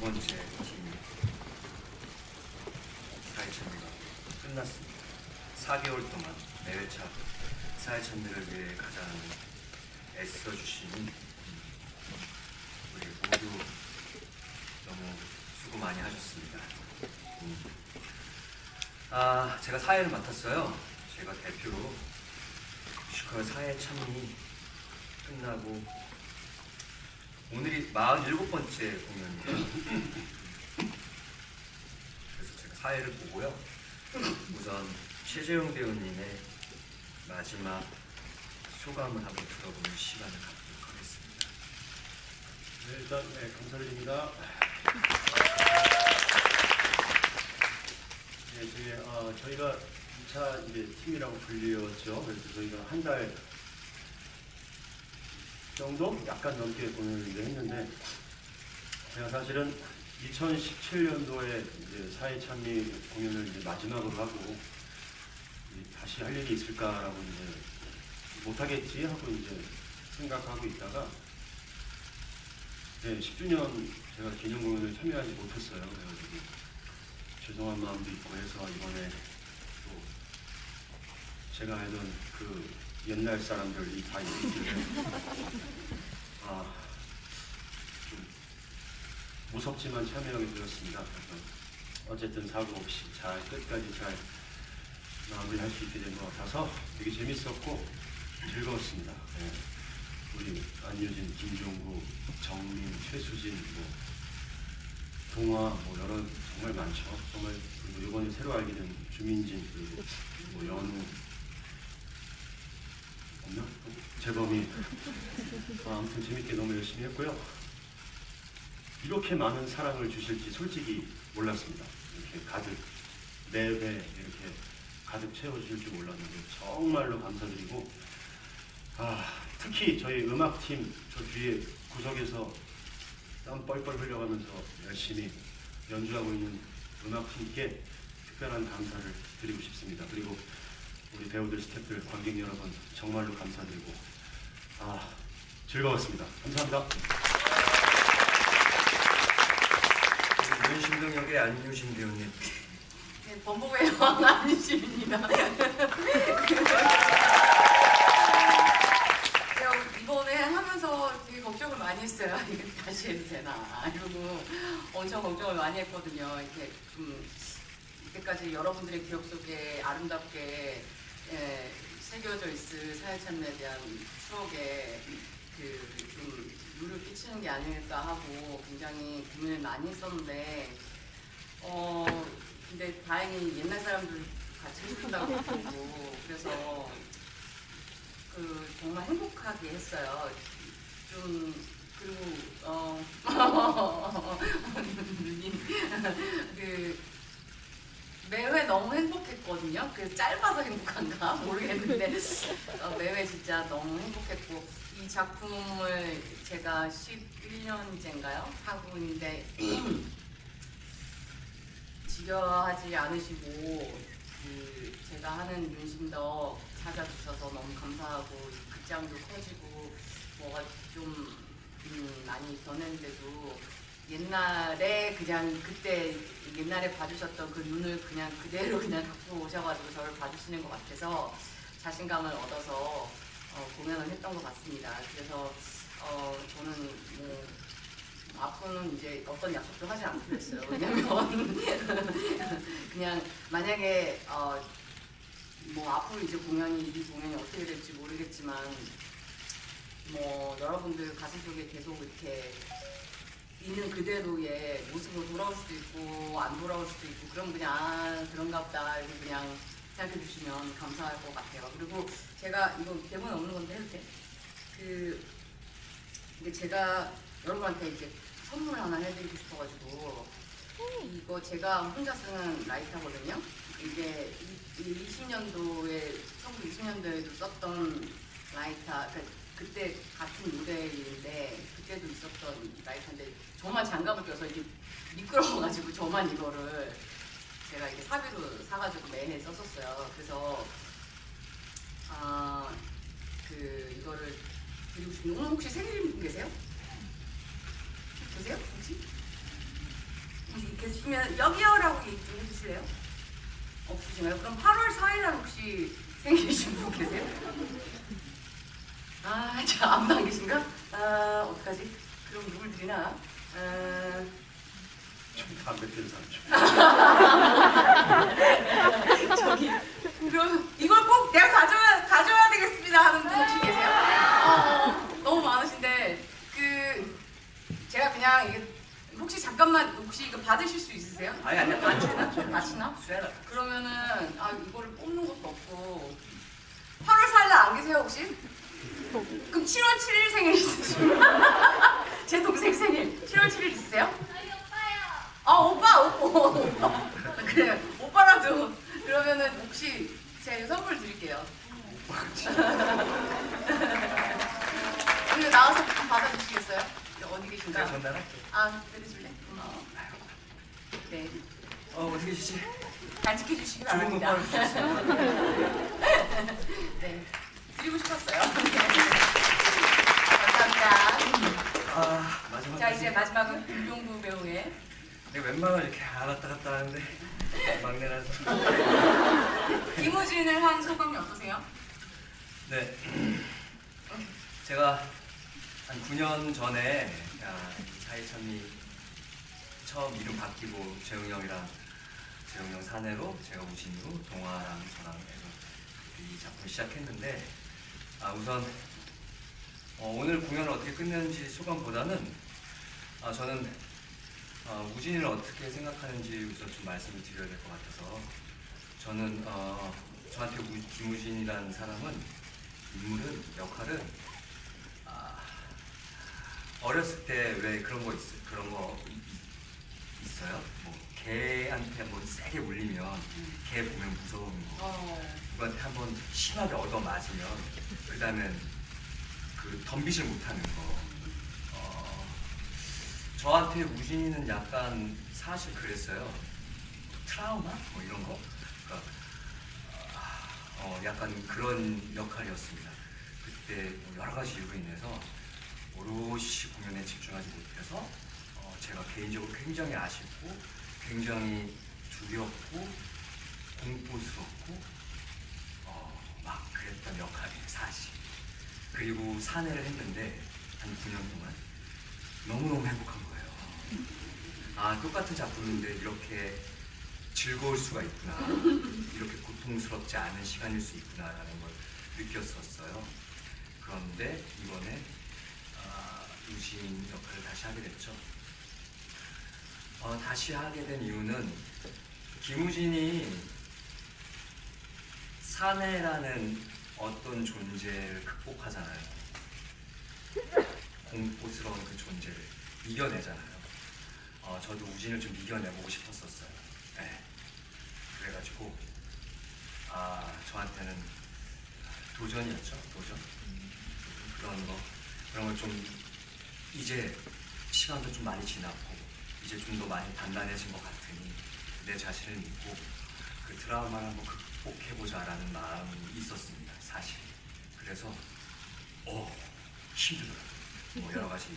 번째 팀 사회천대가 끝났습니다. 4개월 동안 매회차 사회천대를 위해 가장 애써주신 우리 모두 너무 수고 많이 하셨습니다. 음. 아, 제가 사회를 맡았어요. 제가 대표로 뮤지컬 사회 참이 끝나고 오늘이 47번째 공연이에요. 그래서 제가 사회를 보고요. 우선 최재용 배우님의 마지막 소감을 한번 들어보는 시간을 갖도록 하겠습니다. 네, 일단 네, 감사드립니다. 네, 저희, 어, 저희가 2차 이제 팀이라고 불리웠죠. 그래서 저희가 한달 정도 약간 넘게 이제 했는데 제가 사실은 2017년도에 이제 사회 참여 공연을 이제 마지막으로 하고 이 다시 할 일이 있을까라고 이제 못하겠지 하고 이제 생각하고 있다가 네, 10주년 제가 기념 공연을 참여하지 못했어요. 그래가지고 죄송한 마음도 있고 해서 이번에 또 제가 알던 그 옛날 사람들이 다 있길래 아, 좀 무섭지만 참여하게 되었습니다. 어쨌든 사고 없이 잘 끝까지 잘 마무리할 수 있게 된 것 같아서 되게 재밌었고 즐거웠습니다. 네. 우리 안유진, 김종구, 정민, 최수진, 뭐 동화 뭐 여러 정말 많죠. 정말 그리고 이번에 새로 알게 된 주민진 그리고 뭐 연우 없나? 재범이 아, 아무튼 재밌게 너무 열심히 했고요. 이렇게 많은 사랑을 주실지 솔직히 몰랐습니다. 이렇게 가득 네배 이렇게 가득 채워주실 줄 몰랐는데 정말로 감사드리고 아 특히 저희 음악팀 저 뒤에 구석에서 땀 뻘뻘 흘려가면서 열심히 연주하고 있는 음악팀께 특별한 감사를 드리고 싶습니다. 그리고 우리 배우들, 스태프들, 관객 여러분 정말로 감사드리고 아 즐거웠습니다. 감사합니다. 윤신동 역의 안유진 배우님 네, 범벅의 여왕 안유진입니다. 제가 이번에 하면서 되게 걱정을 많이 했어요. 이거 다시 해도 되나. 이러고 엄청 걱정을 많이 했거든요. 이렇게 좀 이때까지 여러분들의 기억 속에 아름답게 예, 새겨져 있을 사회참여에 대한 추억에 그좀 물을 끼치는 게 아닐까 하고 굉장히 고민을 많이 했었는데 어 근데 다행히 옛날 사람들 같이 해준다고 하고 그래서 그 정말 행복하게 했어요. 좀 그리고 어그 매회 너무 행복했거든요. 그 짧아서 행복한가? 모르겠는데. 어, 매회 진짜 너무 행복했고 이 작품을 제가 11년째인가요? 하고 있는데 지겨하지 않으시고 그 제가 하는 윤심덕 찾아주셔서 너무 감사하고 극장도 커지고 뭐가 좀 음, 많이 변했는데도 옛날에 그냥 그때 옛날에 봐주셨던 그 눈을 그냥 그대로 그냥 갖고 오셔가지고 저를 봐주시는 것 같아서 자신감을 얻어서 어, 공연을 했던 것 같습니다. 그래서 어, 저는 뭐 앞으로는 이제 어떤 약속도 하지 않기로 했어요. 왜냐면 그냥 만약에 어, 뭐 앞으로 이제 공연이 이 공연이 어떻게 될지 모르겠지만 뭐 여러분들 가슴 속에 계속 이렇게 있는 그대로의 모습으로 돌아올 수도 있고 안 돌아올 수도 있고 그럼 그냥 아, 그런가 보다 이렇게 그냥 생각해 주시면 감사할 것 같아요. 그리고 제가 이거 대본 없는 건데 해도 돼? 그 이게 제가 여러분한테 이제 선물 하나 해드리고 싶어가지고 이거 제가 혼자 쓰는 라이터거든요. 이게 20년도에 1920년도에도 썼던 라이터, 그러니까 그때 같은 모델인데 그때도 있었던 라이터인데 저만 장갑을 껴서 이게 미끄러워가지고 저만 이거를 제가 이렇게 사비로 사가지고 매해 썼었어요. 그래서 아 그 이거를 드리고 싶은데 오늘 혹시 생일인 분 계세요? 계세요? 혹시? 없으면 여기요라고 얘기 좀 해주실래요? 없으신가요? 그럼 8월 4일 날 혹시 생기신 분 계세요? 아, 자, 아무도 안 계신가? 아, 어떡하지? 그럼 누굴 드리나? 아, 좀 담배 피는 사람 좀. 저기, 그럼 이걸 꼭 내가 가져야, 가져야 되겠습니다 하는 분 혹시 계세요? 어, 너무 많으신데, 그, 제가 그냥 이게, 혹시 잠깐만, 혹시 이거 받으실 수 있으세요? 아니 아니야 맞추나? 맞추나? 쇠라 그러면은 아 이거를 뽑는 것도 없고 8월 4일 날 안 계세요 혹시? 그럼 7월 7일 생일 있으시면 제 동생 생일 7월 7일 있으세요? 아 오빠 오빠 오빠 그래 오빠라도 그러면은 혹시 제가 선물 드릴게요 근데 나와서 좀 받아주시겠어요? 어디 계신가? 전달할게 아 내려줄래? 고마워 네 어 어떻게 계시지? 간직해 주시기 좋은 바랍니다. 오빠를 네, 드리고 싶었어요. 아 마지막 자 이제 마지막은 김종부 배우의 내가 웬만하면 이렇게 안 왔다 갔다 하는데 막내라서. 김우진을 한 소감이 어떠세요? 네. 제가 한 9년 전에 아, 사이천이 처음 이름 바뀌고 재웅 형이랑 재웅 형 사내로 제가 우진으로 동아랑 저랑 해서 이 작품 시작했는데 아, 우선 어, 오늘 공연을 어떻게 끝냈는지 소감보다는 아, 저는 어, 우진이를 어떻게 생각하는지 우선 좀 말씀을 드려야 될 것 같아서 저는 어, 저한테 우, 김우진이라는 사람은 인물은 역할은 아, 어렸을 때 왜 그런 거 있, 그런 거 이- 이- 있어요? 뭐 개한테 뭐 세게 물리면 개 보면 무서운 거 어, 누구한테 한번 심하게 얻어 맞으면 그 다음엔 그 덤비질 못하는 거. 어, 저한테 우진이는 약간 사실 그랬어요. 트라우마 뭐 이런 거. 그러니까 아, 어, 약간 그런 역할이었습니다. 그때 뭐 여러 가지 이유로 인해서 오롯이 공연에 집중하지 못해서 어, 제가 개인적으로 굉장히 아쉽고 굉장히 두렵고 공포스럽고 어, 막 그랬던 역할이에요 사실 그리고 사내를 했는데 한 9년 동안 너무너무 행복한 거예요. 아 똑같은 작품인데 이렇게 즐거울 수가 있구나. 이렇게 고통스럽지 않은 시간일 수 있구나라는 걸 느꼈었어요. 그런데 이번에 아, 유진 역할을 다시 하게 됐죠. 어, 다시 하게 된 이유는 김우진이 사내라는 어떤 존재를 극복하잖아요. 공포스러운 그 존재를 이겨내잖아요. 어, 저도 우진을 좀 이겨내보고 싶었었어요. 네. 그래가지고 아 저한테는 도전이었죠. 도전. 그런 거 그런 걸 좀 이제 시간도 좀 많이 지났고 이제 좀 더 많이 단단해진 것 같으니 내 자신을 믿고 그 트라우마를 한번 극복해보자라는 마음이 있었습니다. 사실. 그래서 어 힘들더라고요. 뭐 여러 가지.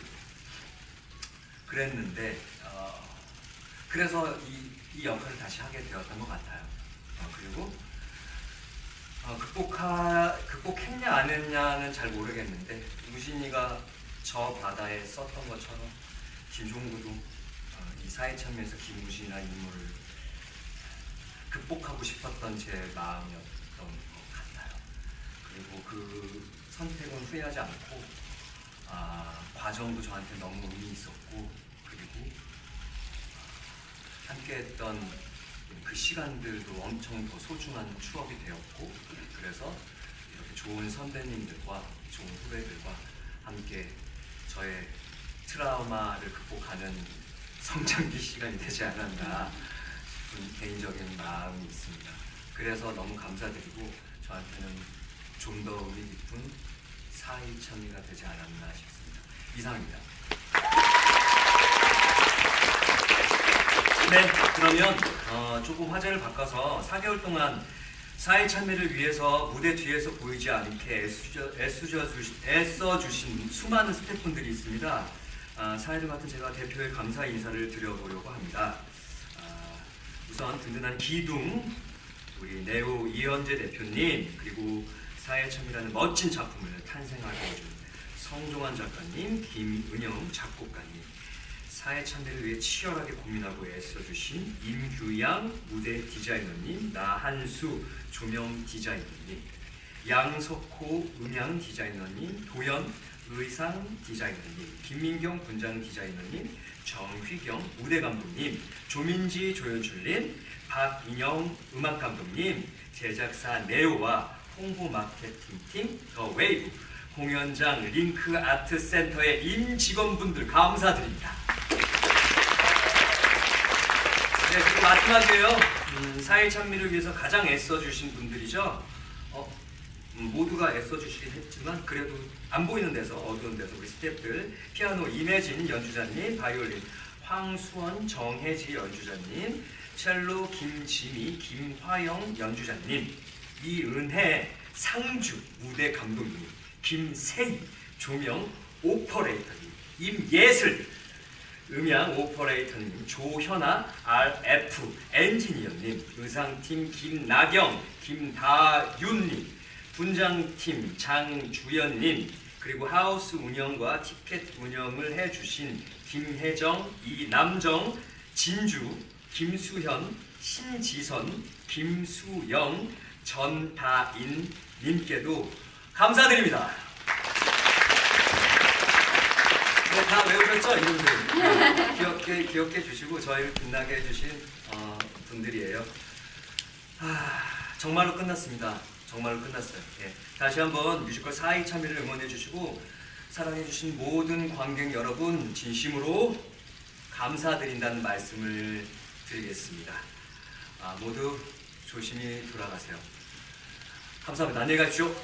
그랬는데 어, 그래서 이, 이 역할을 다시 하게 되었던 것 같아요. 어, 그리고 어, 극복하, 극복했냐 안 했냐는 잘 모르겠는데 우진이가 저 바다에 썼던 것처럼 김종구도 어, 이 사회 참여에서 김우진이나 인물을 극복하고 싶었던 제 마음이었던. 그리고 그 선택은 후회하지 않고 아, 과정도 저한테 너무 의미 있었고 그리고 함께했던 그 시간들도 엄청 더 소중한 추억이 되었고 그래서 이렇게 좋은 선배님들과 좋은 후배들과 함께 저의 트라우마를 극복하는 성장기 시간이 되지 않았나 개인적인 마음이 있습니다. 그래서 너무 감사드리고 저한테는 좀더 의미 깊은 사이 참여가 되지 않았나 싶습니다. 이상입니다. 네, 그러면 어, 조금 화제를 바꿔서 4개월 동안 사회 참여를 위해서 무대 뒤에서 보이지 않게 애쓰셔, 애쓰셔 주신, 애써 주신 수많은 스태프분들이 있습니다. 아, 사회를 맡은 제가 대표의 감사 인사를 드려보려고 합니다. 아, 우선 든든한 기둥 우리 네오 이현재 대표님 그리고 사회참이라는 멋진 작품을 탄생하게 해준 성종환 작가님, 김은영 작곡가님, 사회참배를 위해 치열하게 고민하고 애써주신 임규양 무대 디자이너님, 나한수 조명 디자이너님, 양석호 음향 디자이너님, 도연 의상 디자이너님, 김민경 분장 디자이너님, 정휘경 무대 감독님, 조민지 조연출님, 박인영 음악 감독님, 제작사 네오와 홍보 마케팅 팀 더 웨이브, 공연장 링크 아트 센터의 임 직원분들 감사드립니다. 네, 그리고 마지막이에요. 음, 사회 참미를 위해서 가장 애써주신 분들이죠. 어, 음, 모두가 애써주시긴 했지만 그래도 안 보이는 데서 어두운 데서 우리 스태프들 피아노 임혜진 연주자님, 바이올린 황수원 정혜지 연주자님, 첼로 김지미 김화영 연주자님, 이은혜 상주 무대 감독님, 김세희 조명 오퍼레이터님, 임예슬 음향 오퍼레이터님 조현아 RF 엔지니어님 의상팀 김나경 김다윤님 분장팀 장주연님 그리고 하우스 운영과 티켓 운영을 해주신 김혜정 이남정 진주 김수현 신지선 김수영 전다인 님께도 감사드립니다. 네, 다 외우셨죠? 이름들. 귀엽게, 귀엽게 해주시고 저희를 빛나게 해주신 어, 분들이에요. 아, 정말로 끝났습니다. 정말로 끝났어요. 예. 다시 한번 뮤지컬 4위 참여를 응원해주시고 사랑해주신 모든 관객 여러분 진심으로 감사드린다는 말씀을 드리겠습니다. 아, 모두 조심히 돌아가세요. 감사합니다. 안녕히 가십시오.